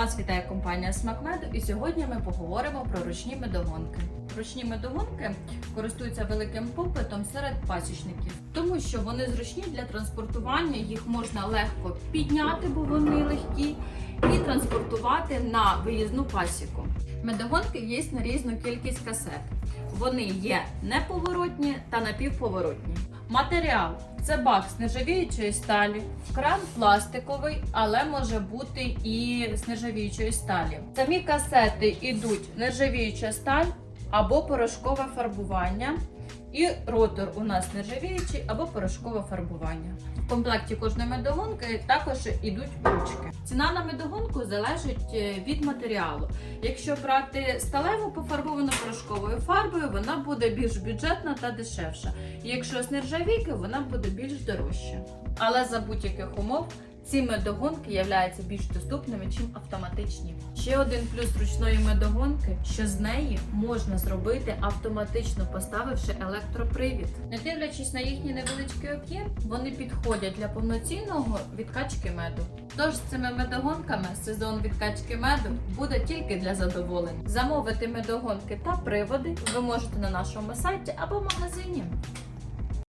Вас вітає компанія Смакмеду, і сьогодні ми поговоримо про ручні медогонки. Ручні медогонки користуються великим попитом серед пасічників, тому що вони зручні для транспортування, їх можна легко підняти, бо вони легкі, і транспортувати на виїзну пасіку. Медогонки є на різну кількість касет. Вони є неповоротні та напівповоротні. Матеріал це бак з нержавіючої сталі, кран пластиковий, але може бути і з нержавіючої сталі. Самі касети йдуть нержавіюча сталь або порошкове фарбування. І ротор у нас нержавіючий або порошкове фарбування. В комплекті кожної медогонки також ідуть ручки. Ціна на медогонку залежить е, від матеріалу. Якщо брати сталеву пофарбовану порошковою фарбою, вона буде більш бюджетна та дешевша. Якщо з нержавійки, вона буде більш дорожча. Але за будь-яких умов ці медогонки являються більш доступними, ніж автоматичні. Ще один плюс ручної медогонки, що з неї можна зробити автоматично поставивши електропривід. Не дивлячись на їхній невеличкий об'єм, вони підходять для повноцінного відкачки меду. Тож з цими медогонками сезон відкачки меду буде тільки для задоволень. Замовити медогонки та приводи ви можете на нашому сайті або в магазині.